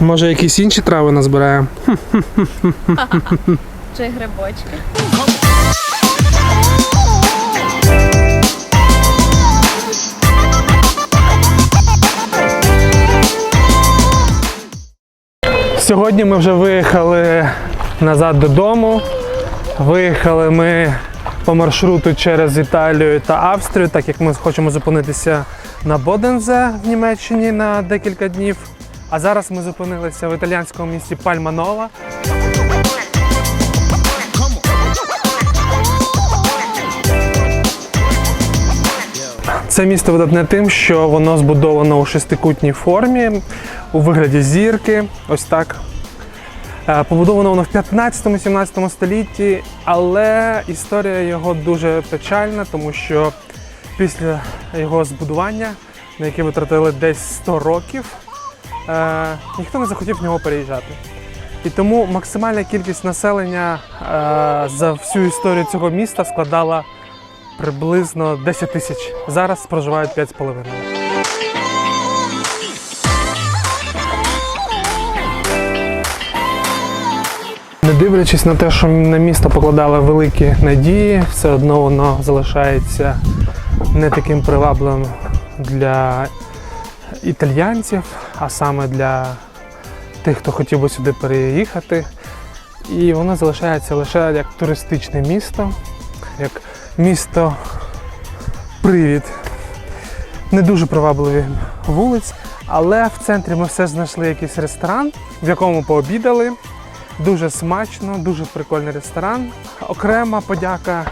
Може, якісь інші трави назбираємо? Чи грибочки. Сьогодні ми вже виїхали назад додому. Виїхали ми по маршруту через Італію та Австрію, так як ми хочемо зупинитися на Бодензе в Німеччині на декілька днів. А зараз ми зупинилися в італіянському місті Пальманова. Це місто видатне тим, що воно збудовано у шестикутній формі у вигляді зірки. Ось так. Е, Побудовано воно в 15-17 столітті, але історія його дуже печальна, тому що після його збудування, на яке витратили десь 100 років, е, ніхто не захотів в нього переїжджати. І тому максимальна кількість населення е, за всю історію цього міста складала приблизно 10 тисяч. Зараз проживають 5,5. Не дивлячись на те, що на місто покладали великі надії, все одно воно залишається не таким привабливим для італьянців, а саме для тих, хто хотів би сюди переїхати. І воно залишається лише як туристичне місто, як місто привід. Не дуже привабливі вулиць, але в центрі ми все знайшли якийсь ресторан, в якому пообідали. Дуже смачно, дуже прикольний ресторан. Окрема подяка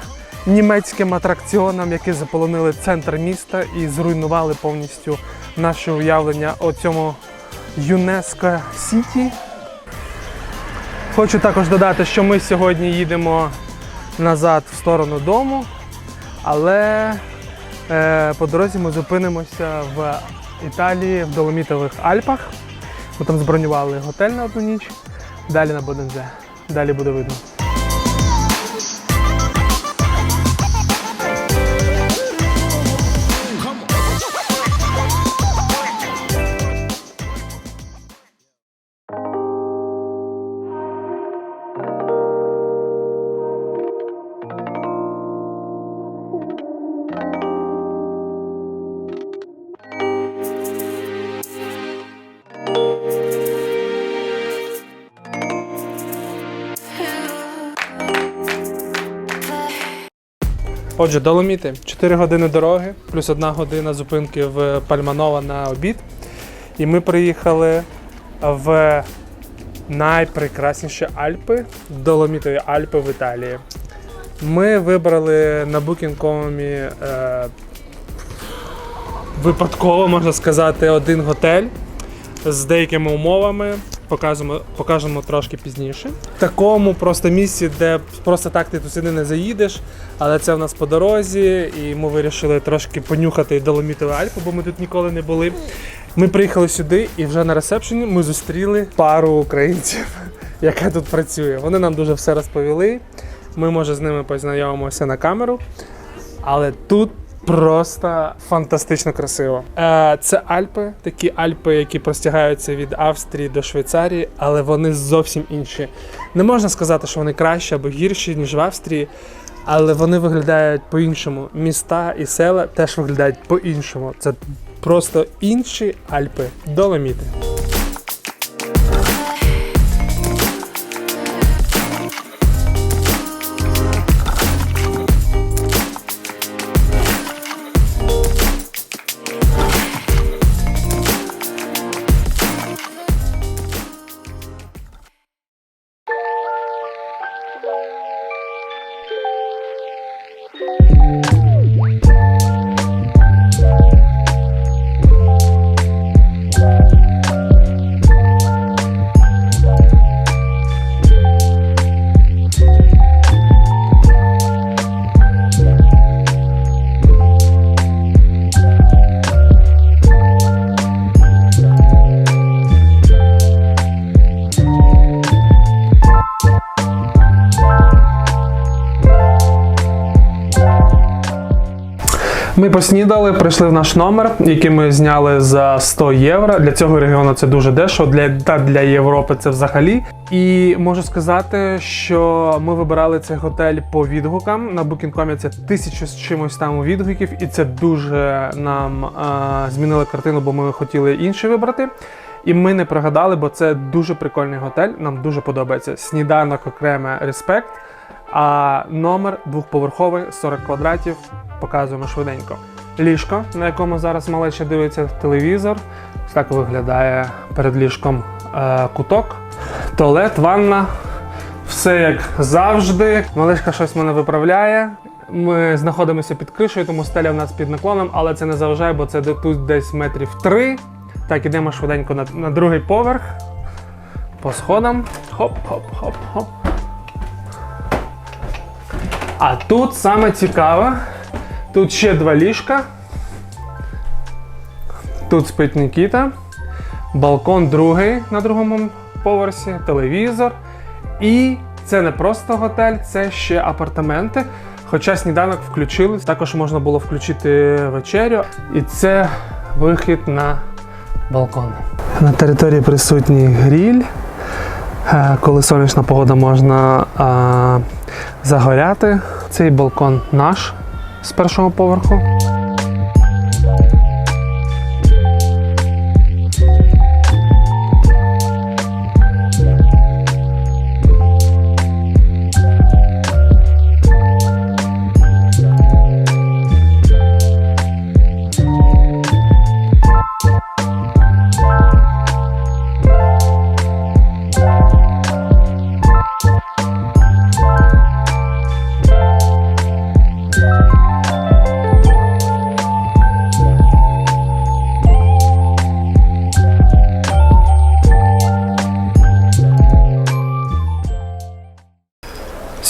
німецьким атракціонам, які заполонили центр міста і зруйнували повністю наше уявлення о цьому ЮНЕСКО Сіті. Хочу також додати, що ми сьогодні їдемо назад в сторону дому, але е, по дорозі ми зупинимося в Італії в Доломітових Альпах. Ми там збронювали готель на одну ніч. Далі на БДНЗ. Далі буде видно. Отже, Доломіти 4 години дороги, плюс одна година зупинки в Пальманова на обід. І ми приїхали в найпрекрасніші Альпи, Доломітові Альпи в Італії. Ми вибрали на Booking.com е, випадково, можна сказати, один готель з деякими умовами. Покажемо, покажемо трошки пізніше. В такому просто місці, де просто так ти туди не заїдеш, але це в нас по дорозі, і ми вирішили трошки понюхати Доломітові Альпи, бо ми тут ніколи не були. Ми приїхали сюди і вже на ресепшені ми зустріли пару українців, яка тут працює. Вони нам дуже все розповіли. Ми, може, з ними познайомимося на камеру. Але тут просто фантастично красиво. Е, Це Альпи, такі Альпи, які простягаються від Австрії до Швейцарії, але вони зовсім інші. Не можна сказати, що вони кращі або гірші, ніж в Австрії, але вони виглядають по-іншому. Міста і села теж виглядають по-іншому. Це просто інші Альпи, доломіти. Ми поснідали, прийшли в наш номер, який ми зняли за 100 євро. Для цього регіону це дуже дешево, для, та для Європи це взагалі. І можу сказати, що ми вибирали цей готель по відгукам. На Booking.com це тисячу з чимось там відгуків, і це дуже нам а, змінило картину, бо ми хотіли інший вибрати. І ми не прогадали, бо це дуже прикольний готель. Нам дуже подобається. Сніданок окреме респект. А номер двохповерховий, 40 квадратів. Показуємо швиденько. Ліжко, на якому зараз малеча дивиться телевізор. Так виглядає перед ліжком е, куток. Туалет, ванна. Все як завжди. Малишка щось мене виправляє. Ми знаходимося під кришею, тому стеля в нас під наклоном, але це не заважає, бо це тут десь метрів три. Так, ідемо швиденько на, на другий поверх. По сходам. Хоп-хоп-хоп-хоп. А тут саме цікаве. Тут ще два ліжка. Тут спить Нікіта. Балкон другий на другому поверсі, телевізор. І це не просто готель, це ще апартаменти. Хоча сніданок включили, також можна було включити вечерю. І це вихід на балкон. На території присутній гріль. Е, Коли сонячна погода можна а, загоряти. Цей балкон наш з першого поверху.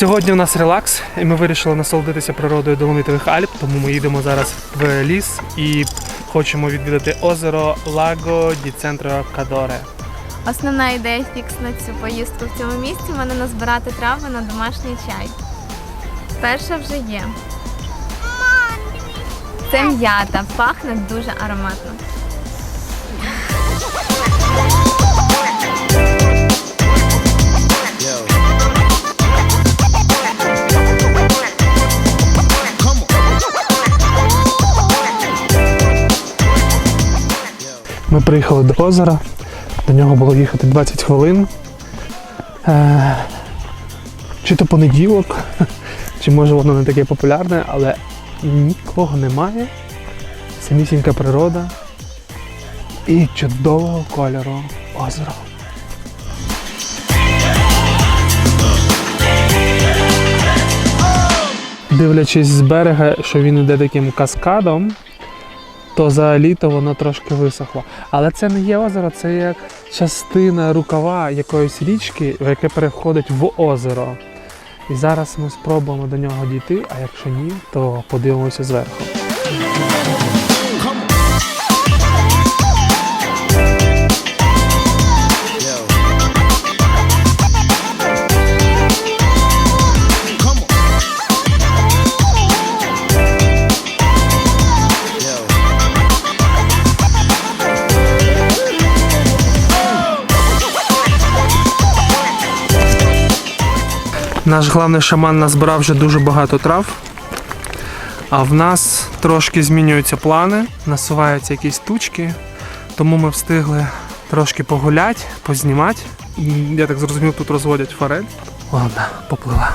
Сьогодні у нас релакс, і ми вирішили насолодитися природою Доломітових Альп, тому ми їдемо зараз в ліс і хочемо відвідати озеро Лаго ді Центро Кадоре. Основна ідея фікс на цю поїздку в цьому місці в мене назбирати трави на домашній чай. Перша вже є. Це м'ята, пахне дуже ароматно. Ми приїхали до озера, до нього було їхати 20 хвилин. Е, чи то понеділок, чи може воно не таке популярне, але нікого немає. Самісінька природа і чудового кольору озеро. Дивлячись з берега, що він іде таким каскадом, то за літо воно трошки висохло. Але це не є озеро, це як частина рукава якоїсь річки, яке переходить в озеро. І зараз ми спробуємо до нього дійти, а якщо ні, то подивимося зверху. Наш главний шаман назбирав вже дуже багато трав. А в нас трошки змінюються плани, насуваються якісь тучки, тому ми встигли трошки погуляти, познімати. Я так зрозумів, тут розводять форель. Ладно, поплила.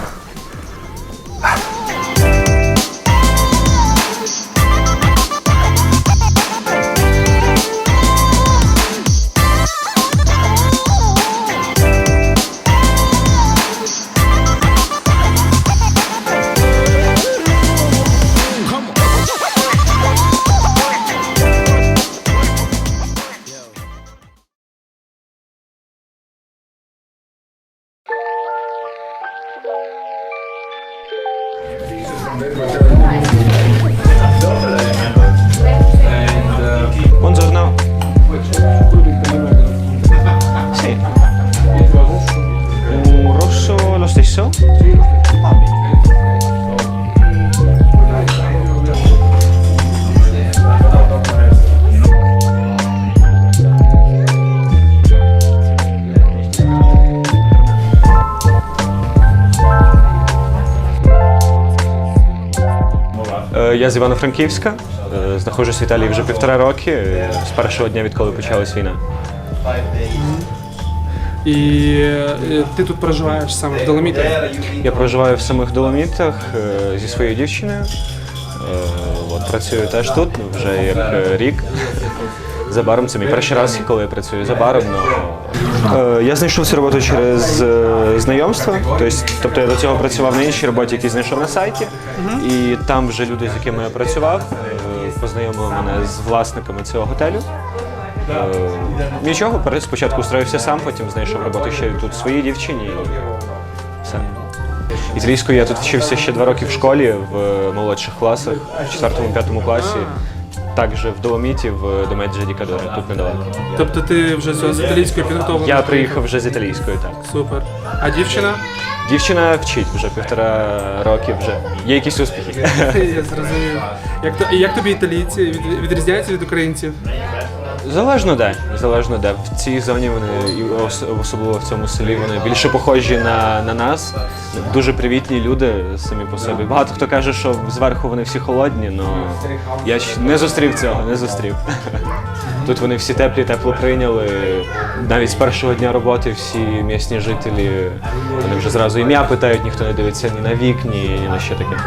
Я з Івано-Франківська, е, знаходжусь в Італії вже півтора роки, е, з першого дня, відколи почалась війна. І е, ти тут проживаєш саме в Доломітах? Я проживаю в самих Доломітах зі своєю дівчиною. От, працюю теж тут ну, вже як рік. За баром це мій перший раз, коли я працюю за баром. но, е, Я знайшов цю роботу через е, знайомство. Тобто, тобто я до цього працював на іншій роботі, яку знайшов на сайті. І там вже люди, з якими я працював, е, познайомили мене з власниками цього готелю. Нічого, спочатку устроївся сам, потім знайшов роботу ще тут своїй дівчині. І все. Італійською я тут вчився ще два роки в школі в молодших класах, в 4-5 класі. Також в Доломіті, в Доме Дікадорі, тут недалеко. Тобто ти вже з італійською підготовлений? Я приїхав вже з італійською, так. Супер. А дівчина? Дівчина вчить вже півтора роки вже. Є якісь успіхи. Я зрозумів. Як, то, і як тобі італійці від, відрізняються від українців? Залежно де. Залежно де. В цій зоні вони, і ос- особливо в цьому селі, вони більше похожі на, на нас. Дуже привітні люди самі по собі. Багато хто каже, що зверху вони всі холодні, але я ще не зустрів цього, не зустрів. Тут вони всі теплі, тепло прийняли. Навіть з першого дня роботи всі місні жителі вони вже зразу ім'я питають, ніхто не дивиться ні на вік, ні, ні на що таке.